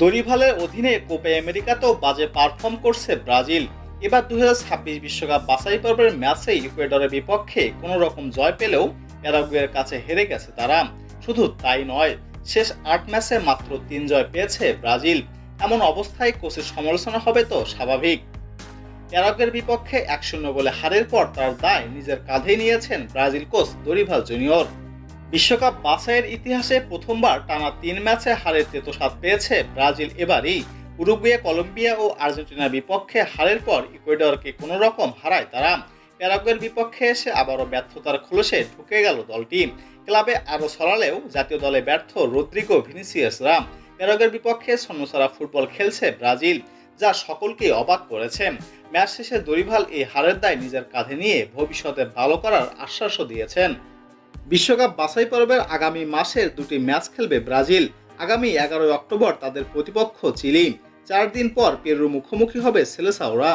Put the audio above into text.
দরিভালের অধীনে কোপে আমেরিকাতেও বাজে পারফর্ম করছে ব্রাজিল। এবার দু ছাব্বিশ বিশ্বকাপ বাছাই পর্বের ম্যাচে ইকুয়েডরের বিপক্ষে কোনো রকম জয় পেলেও প্যারাগুয়ের কাছে হেরে গেছে তারা। শুধু তাই নয়, শেষ আট ম্যাচে মাত্র তিন জয় পেয়েছে ব্রাজিল। এমন অবস্থায় কোচের সমালোচনা হবে তো স্বাভাবিক। প্যারাগুয়ের বিপক্ষে এক শূন্য গোলে হারের পর তার দায় নিজের কাঁধে নিয়েছেন ব্রাজিল কোচ দরিভাল জুনিয়র। বিশ্বকাপ বাছাইয়ের ইতিহাসে প্রথমবার টানা তিন ম্যাচে হারের তেতোসাদ পেয়েছে ব্রাজিল এবারই। উরুগুয়ে, কলম্বিয়া ও আর্জেন্টিনার বিপক্ষে হারের পর ইকুয়েডরকে কোনো রকম হারায় তারা। প্যারাগুয়ের বিপক্ষে এসে আবারও ব্যর্থতার খোলসে ঢুকে গেল দলটি। ক্লাবে আরও সরালেও জাতীয় দলে ব্যর্থ রদ্রিগো ভিনিসিয়াসরা। প্যারাগুয়ের বিপক্ষে সন্ন্যসারা ফুটবল খেলছে ব্রাজিল, যা সকলকে অবাক করেছে। ম্যাচ শেষে দরিভাল এই হারের দায় নিজের কাঁধে নিয়ে ভবিষ্যতে ভালো করার আশ্বাসও দিয়েছেন। বিশ্বকাপ বাছাই পর্বের আগামী মাসের দুটি ম্যাচ খেলবে ব্রাজিল। আগামী এগারোই অক্টোবর তাদের প্রতিপক্ষ চিলি। চার দিন পর পেরুর মুখোমুখি হবে সেলেসাওরা।